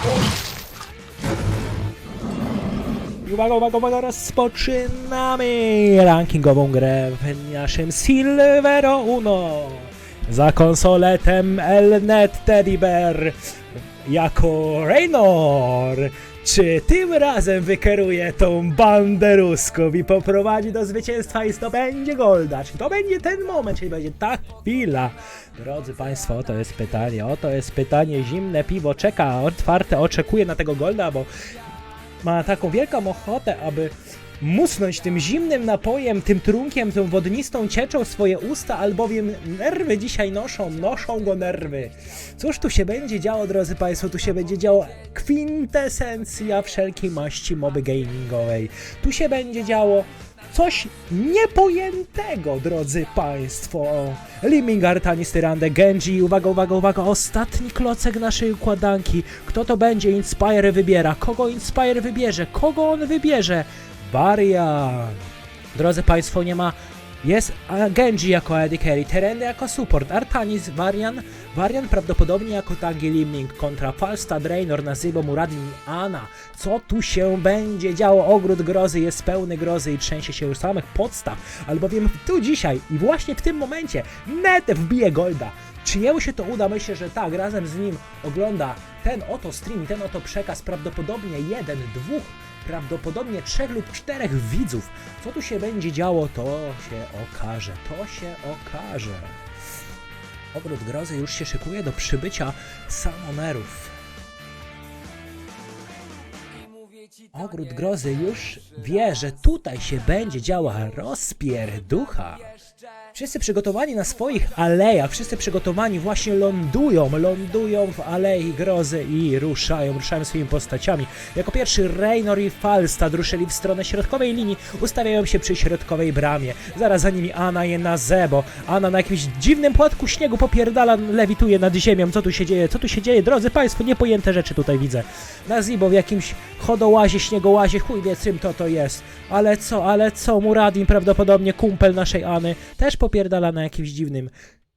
I Uwaga, uwaga, uwaga, rozpoczynamy rankingową grę w naszym Silvero Uno. Za konsoletem Elnet Teddy Bear jako Raynor. Czy tym razem wykieruje tą bandę ruską i poprowadzi do zwycięstwa i zdobędzie golda? Czy to będzie ten moment, czy będzie ta chwila? Drodzy Państwo, oto jest pytanie, oto jest pytanie. Zimne piwo czeka, otwarte oczekuje na tego golda, bo ma taką wielką ochotę, aby musnąć tym zimnym napojem, tym trunkiem, tą wodnistą cieczą swoje usta, albowiem nerwy dzisiaj noszą, noszą go nerwy. Cóż tu się będzie działo, drodzy Państwo? Tu się będzie działo kwintesencja wszelkiej maści moby gamingowej. Tu się będzie działo coś niepojętego, drodzy Państwo. Limingard, Tanistyrande, Genji, uwaga, uwaga, uwaga, ostatni klocek naszej układanki. Kto to będzie? Inspire wybiera. Kogo Inspire wybierze? Kogo on wybierze? Varian. Drodzy Państwo, nie ma... Jest Genji jako Eddie Carry, Terende jako support, Artanis, Varian, Varian prawdopodobnie jako Tangi Limning kontra Falstad, Raynor, Nazybo, Muradin Ana. Co tu się będzie działo? Ogród grozy jest pełny grozy i trzęsie się już samych podstaw, albowiem tu dzisiaj i właśnie w tym momencie net wbije Golda. Czy jemu się to uda? Myślę, że tak, razem z nim ogląda ten oto stream i ten oto przekaz prawdopodobnie jeden, dwóch prawdopodobnie trzech lub czterech widzów. Co tu się będzie działo, to się okaże. To się okaże. Ogród grozy już się szykuje do przybycia samonerów. Ogród grozy już wie, że tutaj się będzie działa rozpierducha. Wszyscy przygotowani na swoich alejach, wszyscy przygotowani właśnie lądują, lądują w alei grozy i ruszają, ruszają swoimi postaciami. Jako pierwszy Raynor i Falstad ruszyli w stronę środkowej linii, ustawiają się przy środkowej bramie. Zaraz za nimi Ana je na zebo. Ana na jakimś dziwnym płatku śniegu popierdala, lewituje nad ziemią. Co tu się dzieje? Co tu się dzieje? Drodzy Państwo, niepojęte rzeczy tutaj widzę. Na Zibo w jakimś chodołazie, śniegołazie, chuj wie czym to to jest. Ale co, ale co, Muradin prawdopodobnie kumpel naszej Any też popierdala na jakimś dziwnym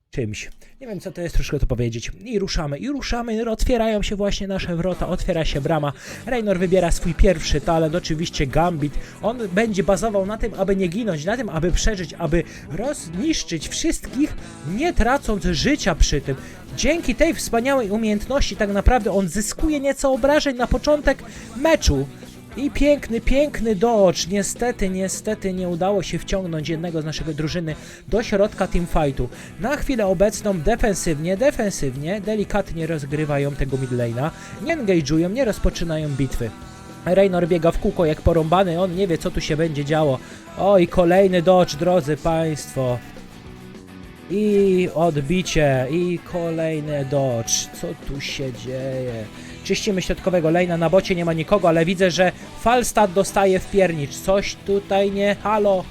czymś. Nie wiem co to jest, troszkę to powiedzieć. I ruszamy, i ruszamy, otwierają się właśnie nasze wrota, otwiera się brama. Raynor wybiera swój pierwszy talent, oczywiście Gambit. On będzie bazował na tym, aby nie ginąć, na tym, aby przeżyć, aby rozniszczyć wszystkich, nie tracąc życia przy tym. Dzięki tej wspaniałej umiejętności tak naprawdę on zyskuje nieco obrażeń na początek meczu. I piękny, piękny dodge. Niestety, niestety nie udało się wciągnąć jednego z naszego drużyny do środka teamfightu. Na chwilę obecną defensywnie, defensywnie, delikatnie rozgrywają tego midlane'a. Nie engage'ują, nie rozpoczynają bitwy. Raynor biega w kółko jak porąbany, on nie wie co tu się będzie działo. O i kolejny dodge, drodzy państwo. I odbicie, i kolejny dodge. Co tu się dzieje? Czyścimy środkowego lane'a, na bocie nie ma nikogo, ale widzę, że Falstad dostaje w piernicz. Coś tutaj nie halo.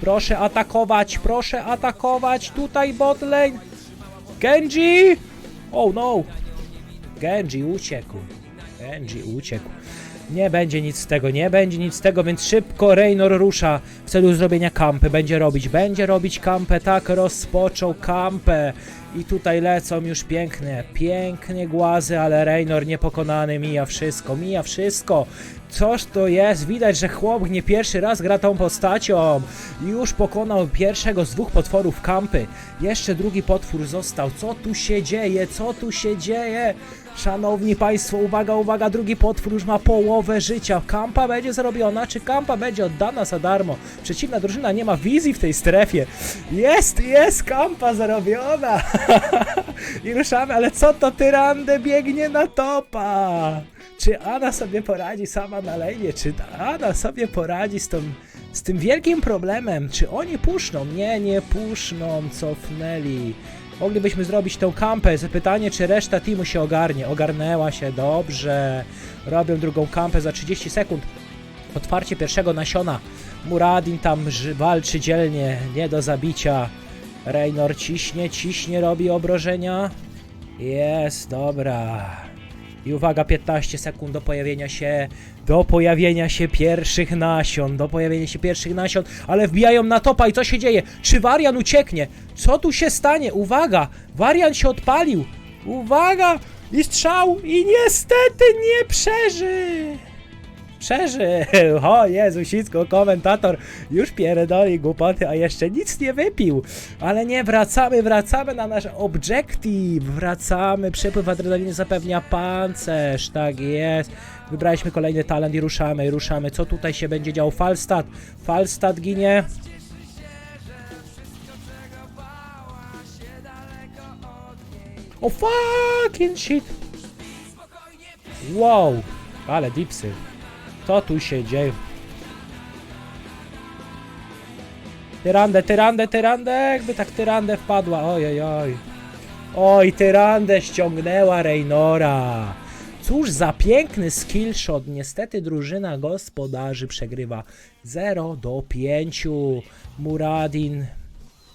Proszę atakować, proszę atakować. Tutaj bot lane. Genji! Oh no. Genji uciekł. Genji uciekł. Nie będzie nic z tego, nie będzie nic z tego, więc szybko Raynor rusza w celu zrobienia kampy. Będzie robić, będzie robić kampę, tak, rozpoczął kampę. I tutaj lecą już piękne, pięknie głazy, ale Raynor niepokonany mija wszystko, mija wszystko. Coż to jest? Widać, że chłop nie pierwszy raz gra tą postacią. Już pokonał pierwszego z dwóch potworów kampy. Jeszcze drugi potwór został. Co tu się dzieje? Co tu się dzieje? Szanowni Państwo, uwaga, uwaga, drugi potwór już ma połowę życia. Kampa będzie zrobiona, czy kampa będzie oddana za darmo? Przeciwna drużyna nie ma wizji w tej strefie. Jest, jest kampa zarobiona. I ruszamy, ale co to Tyrande biegnie na topa? Czy Ana sobie poradzi sama na lejnie? Czy Ana sobie poradzi z tą z tym wielkim problemem, czy oni puszczą? Nie, nie puszczą, cofnęli. Moglibyśmy zrobić tą kampę. Zapytanie, czy reszta teamu się ogarnie. Ogarnęła się, dobrze. Robią drugą kampę za 30 sekund. Otwarcie pierwszego nasiona. Muradin tam walczy dzielnie, nie do zabicia. Raynor ciśnie, ciśnie, robi obrożenia. Jest, dobra. I uwaga, 15 sekund do pojawienia się, do pojawienia się pierwszych nasion, do pojawienia się pierwszych nasion, ale wbijają na topa i co się dzieje? Czy Warian ucieknie? Co tu się stanie? Uwaga, Warian się odpalił. Uwaga, I strzał! I niestety nie przeżył! Przeżył! O Jezu, Sicko, komentator już pierdoli głupoty, a jeszcze nic nie wypił. Ale nie, wracamy, wracamy na nasz objective. Wracamy, przepływ adrenaliny zapewnia pancerz, tak jest. Wybraliśmy kolejny talent i ruszamy, ruszamy. Co tutaj się będzie działo? Falstad, Falstad ginie. O fucking shit! Wow! Ale dipsy. Co tu się dzieje? Tyrandę, tyrandę, tyrandę! Jakby tak tyrandę wpadła. Oj, oj, oj. Oj, tyrandę ściągnęła Reynora. Cóż za piękny skillshot. Niestety drużyna gospodarzy przegrywa 0 do 5. Muradin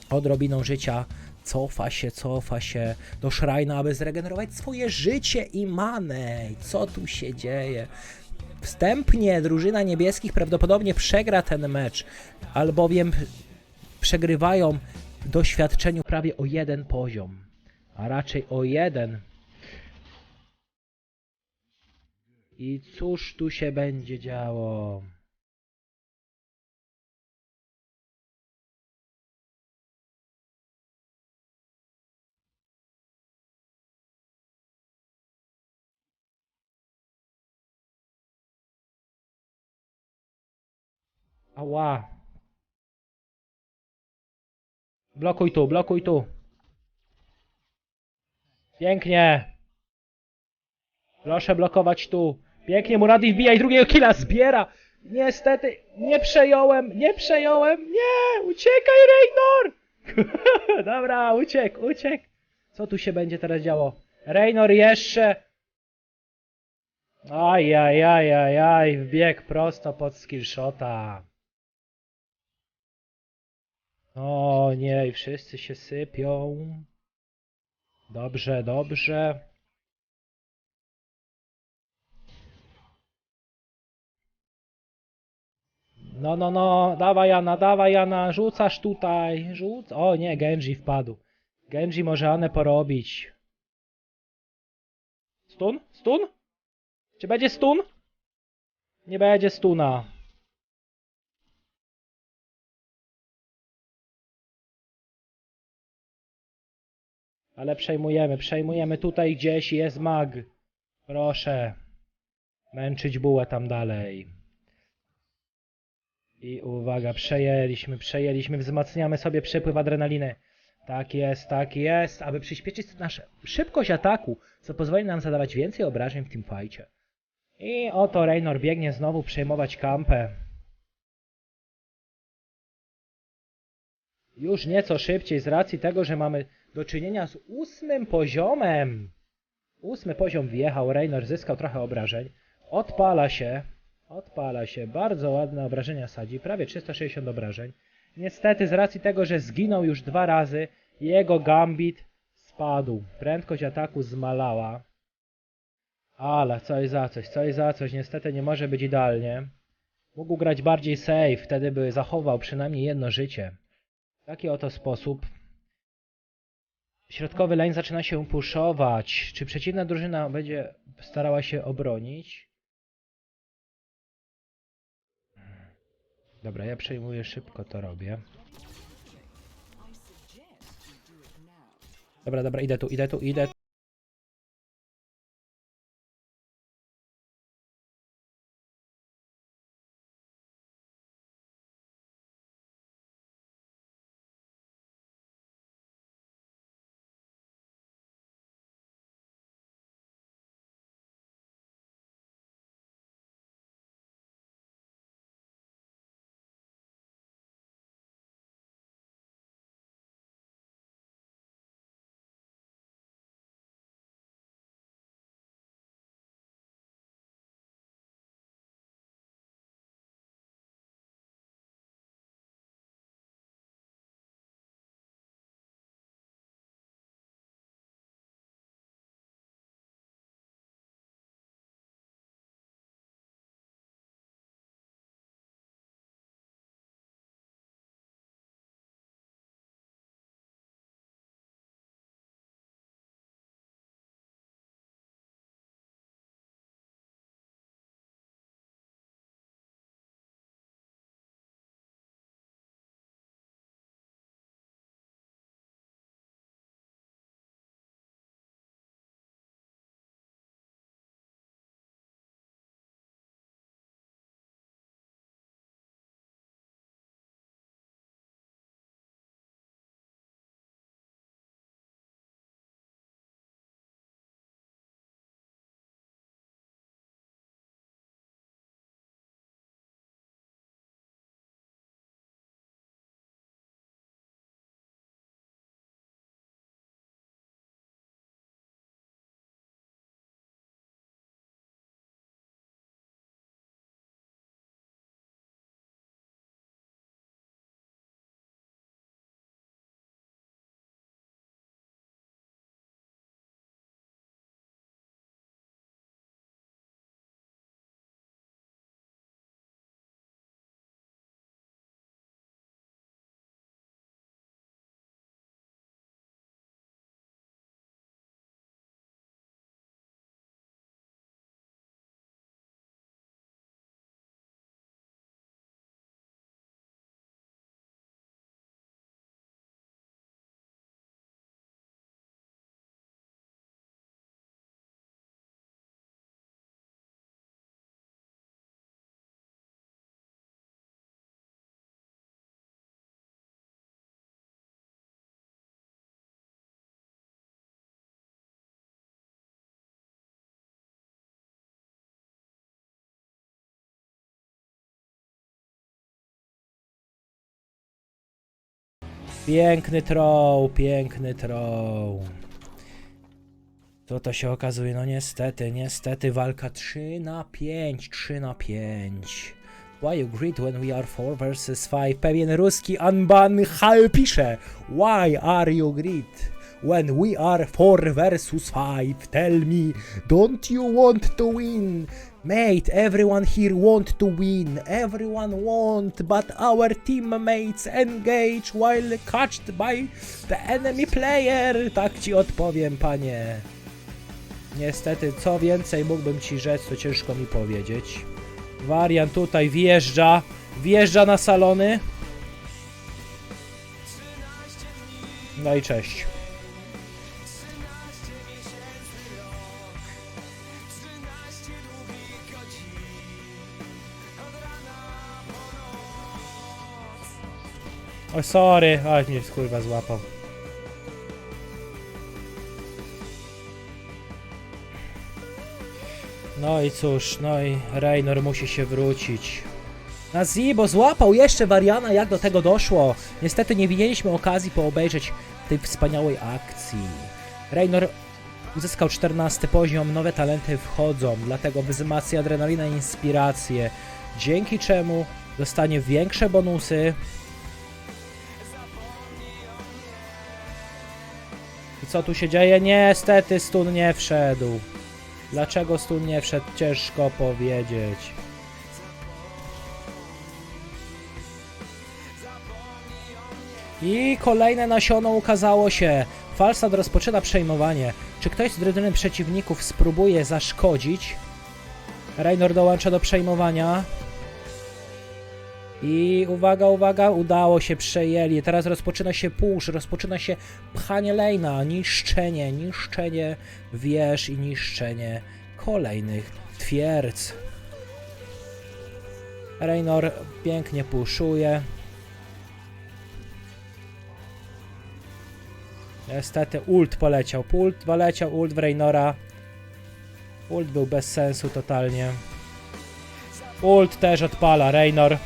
odrobiną życia cofa się, cofa się do Shrina, aby zregenerować swoje życie i manę. Co tu się dzieje? Wstępnie drużyna niebieskich prawdopodobnie przegra ten mecz, albowiem przegrywają w doświadczeniu prawie o jeden poziom, a raczej o jeden. I cóż tu się będzie działo? Ała. Blokuj tu, blokuj tu. Pięknie. Proszę blokować tu. Pięknie, Muradi wbija i drugiego killa zbiera. Niestety, nie przejąłem, nie przejąłem. Nie, uciekaj, Reynor. Dobra, uciekł, uciekł. Co tu się będzie teraz działo? Reynor jeszcze. Aj, aj, aj, aj, aj, wbieg prosto pod skillshota. O nie, i wszyscy się sypią. Dobrze, dobrze. No, no, no, dawaj Jana, dawaj Jana, rzucasz tutaj, rzuc... O nie, Genji wpadł. Genji może Anę porobić. Stun? Stun? Czy będzie stun? Nie będzie stuna. Ale przejmujemy, przejmujemy. Tutaj gdzieś jest mag. Proszę. Męczyć bułę tam dalej. I uwaga, przejęliśmy, przejęliśmy. Wzmacniamy sobie przepływ adrenaliny. Tak jest, tak jest. Aby przyspieszyć naszą szybkość ataku, co pozwoli nam zadawać więcej obrażeń w tym fajcie. I oto Reynor biegnie znowu przejmować kampę. Już nieco szybciej z racji tego, że mamy do czynienia z ósmym poziomem. Ósmy poziom wjechał, Reynor zyskał trochę obrażeń. Odpala się, odpala się, bardzo ładne obrażenia sadzi, prawie 360 obrażeń. Niestety z racji tego, że zginął już dwa razy, jego gambit spadł. Prędkość ataku zmalała. Ale coś za coś, coś za coś, niestety nie może być idealnie. Mógł grać bardziej safe, wtedy by zachował przynajmniej jedno życie. W taki oto sposób środkowy lane zaczyna się puszować. Czy przeciwna drużyna będzie starała się obronić? Dobra, ja przejmuję szybko, to robię. Dobra, dobra, idę tu, idę tu, idę Piękny troll, piękny troll. To to się okazuje, no niestety, niestety walka 3 na 5, 3 na 5. Why you greet when we are 4 versus 5? Pewien ruski Anban Hal pisze Why are you greet when we are 4 versus 5? Tell me, don't you want to win? Mate, everyone here want to win. Everyone want, but our teammates engage while catched by the enemy player. Tak ci odpowiem, panie. Niestety, co więcej mógłbym ci rzec, to ciężko mi powiedzieć. Wariant tutaj wjeżdża, wjeżdża na salony. No i cześć. O sorry, a mnie kurwa złapał. No i cóż, no i Reynor musi się wrócić. Na Zibo złapał jeszcze Wariana, jak do tego doszło. Niestety nie widzieliśmy okazji poobejrzeć tej wspaniałej akcji. Reynor uzyskał 14 poziom, nowe talenty wchodzą, dlatego wzmacnia adrenalina i inspirację, dzięki czemu dostanie większe bonusy. I co tu się dzieje? Niestety stun nie wszedł. Dlaczego stun nie wszedł? Ciężko powiedzieć. I kolejne nasiono ukazało się. Falstad rozpoczyna przejmowanie. Czy ktoś z drużyny przeciwników spróbuje zaszkodzić? Reynor dołącza do przejmowania. I uwaga, uwaga, udało się, przejęli. Teraz rozpoczyna się push, rozpoczyna się pchanie lejna, niszczenie, niszczenie wież i niszczenie kolejnych twierdz. Reynor pięknie puszuje. Niestety ult poleciał, ult poleciał, ult w Reynora. Ult był bez sensu totalnie. Ult też odpala, Reynor.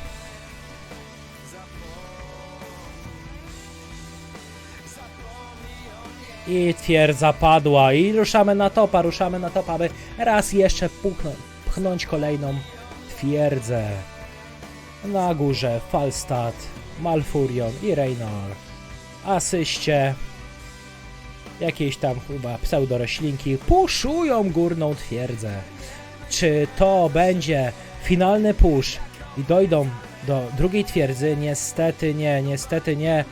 I twierdza padła. I ruszamy na topa, ruszamy na topa, aby raz jeszcze pchnąć, pchnąć kolejną twierdzę. Na górze Falstad, Malfurion i Reynor. Asyście. Jakieś tam chyba pseudoroślinki puszują górną twierdzę. Czy to będzie finalny push i dojdą do drugiej twierdzy? Niestety nie, niestety nie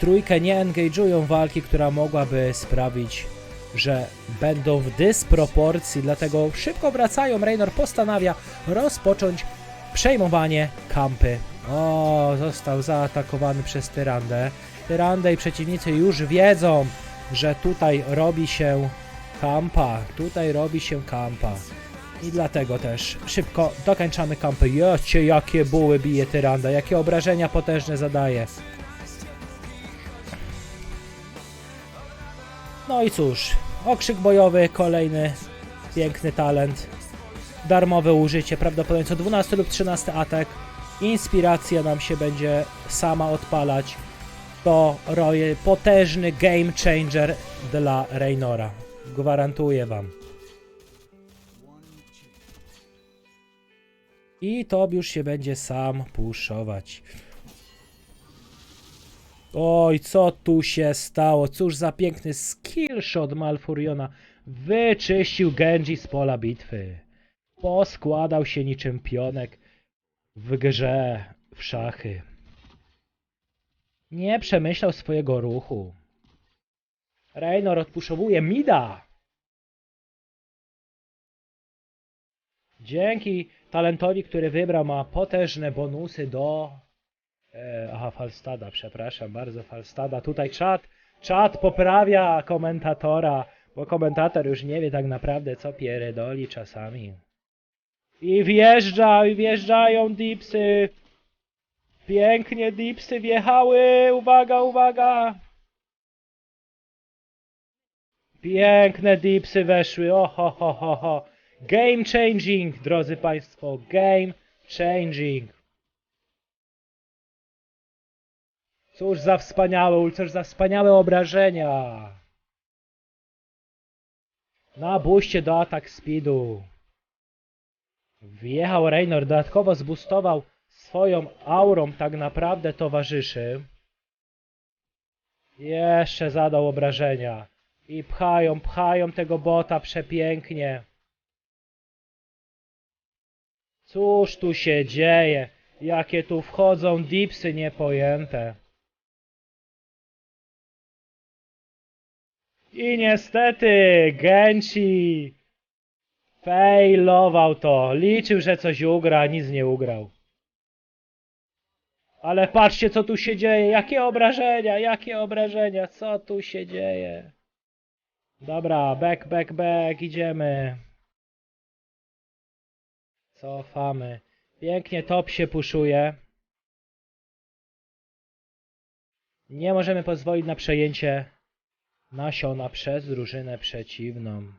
trójkę nie engage'ują walki, która mogłaby sprawić, że będą w dysproporcji, dlatego szybko wracają. Raynor postanawia rozpocząć przejmowanie kampy. O, został zaatakowany przez Tyrandę. Tyrandę i przeciwnicy już wiedzą, że tutaj robi się kampa. Tutaj robi się kampa. I dlatego też szybko dokończamy kampę. Jocie, jakie buły bije Tyranda, jakie obrażenia potężne zadaje. No i cóż, okrzyk bojowy, kolejny piękny talent. Darmowe użycie, prawdopodobnie co 12 lub 13 atak. Inspiracja nam się będzie sama odpalać. To roje potężny game changer dla Reynora. Gwarantuję wam. I to już się będzie sam puszować. Oj, co tu się stało? Cóż za piękny skillshot Malfuriona. Wyczyścił Genji z pola bitwy. Poskładał się niczym pionek w grze w szachy. Nie przemyślał swojego ruchu. Reynor odpuszowuje Mida. Dzięki talentowi, który wybrał, ma potężne bonusy do E, aha, Falstada, przepraszam bardzo, Falstada. Tutaj czat, czat poprawia komentatora, bo komentator już nie wie tak naprawdę, co pierdoli czasami. I wjeżdża, i wjeżdżają dipsy. Pięknie dipsy wjechały, uwaga, uwaga. Piękne dipsy weszły, oho, ho, ho, ho. Game changing, drodzy Państwo, game changing. Cóż za wspaniałe, cóż za wspaniałe obrażenia. Na buście do atak speedu. Wjechał Raynor, dodatkowo zbustował swoją aurą tak naprawdę towarzyszy. Jeszcze zadał obrażenia. I pchają, pchają tego bota przepięknie. Cóż tu się dzieje? Jakie tu wchodzą dipsy niepojęte. I niestety Genshi failował to. Liczył, że coś ugra, nic nie ugrał. Ale patrzcie, co tu się dzieje. Jakie obrażenia, jakie obrażenia. Co tu się dzieje? Dobra, back, back, back. Idziemy. Cofamy. Pięknie top się puszuje. Nie możemy pozwolić na przejęcie nasiona przez drużynę przeciwną.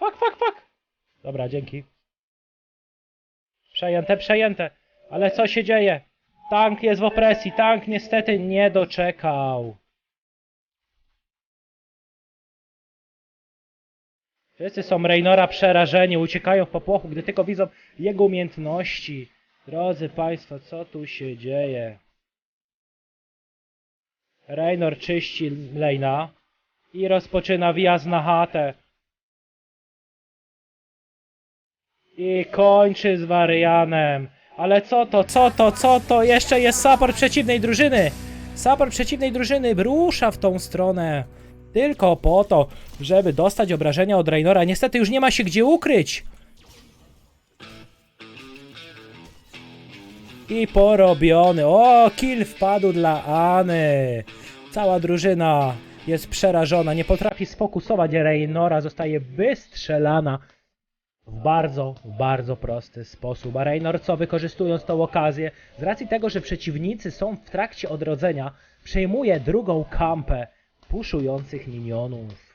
Fuck, fuck, fuck! Dobra, dzięki. Przejęte, przejęte. Ale co się dzieje? Tank jest w opresji. Tank niestety nie doczekał. Wszyscy są Raynora przerażeni, uciekają w popłochu, gdy tylko widzą jego umiejętności. Drodzy Państwo, co tu się dzieje? Raynor czyści Lejna i rozpoczyna wjazd na chatę. I kończy z Warianem. Ale co to, co to, co to? Jeszcze jest support przeciwnej drużyny. Support przeciwnej drużyny rusza w tą stronę. Tylko po to, żeby dostać obrażenia od Raynora. Niestety już nie ma się gdzie ukryć. I porobiony. O, kill wpadł dla Any. Cała drużyna jest przerażona. Nie potrafi sfokusować Raynora. Zostaje wystrzelana w bardzo, bardzo prosty sposób. A Raynor co, wykorzystując tą okazję, z racji tego, że przeciwnicy są w trakcie odrodzenia, przejmuje drugą kampę puszujących minionów.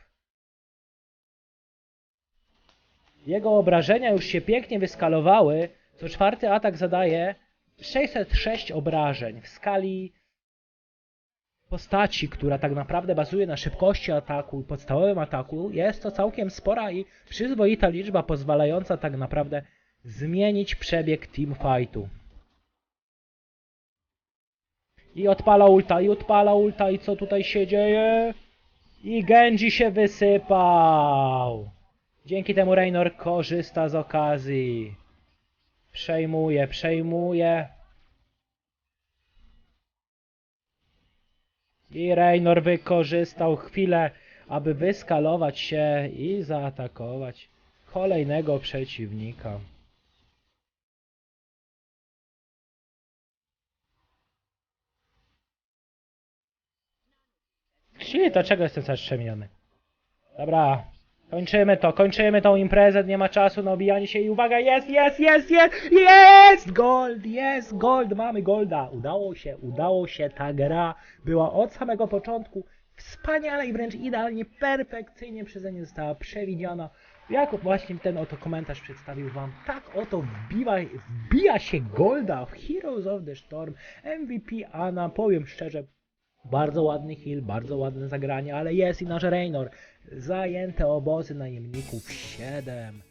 Jego obrażenia już się pięknie wyskalowały. Co czwarty atak zadaje 606 obrażeń w skali postaci, która tak naprawdę bazuje na szybkości ataku i podstawowym ataku, jest to całkiem spora i przyzwoita liczba pozwalająca tak naprawdę zmienić przebieg teamfightu. I odpala ulta, i odpala ulta, i co tutaj się dzieje? I Genji się wysypał! Dzięki temu Raynor korzysta z okazji. Przejmuje, przejmuje. I Raynor wykorzystał chwilę, aby wyskalować się i zaatakować kolejnego przeciwnika. Czyli to czego jestem cały strzemiony? Dobra, kończymy to, kończymy tą imprezę, nie ma czasu na obijanie się i uwaga, jest, jest, jest, jest, jest, gold, jest, gold, mamy golda. Udało się, udało się, ta gra była od samego początku wspaniale i wręcz idealnie, perfekcyjnie przeze mnie została przewidziana. Jak właśnie ten oto komentarz przedstawił wam, tak oto wbiwa, wbija się golda w Heroes of the Storm, MVP Ana, powiem szczerze, bardzo ładny heal, bardzo ładne zagranie, ale jest i nasz Raynor. Zajęte obozy najemników 7.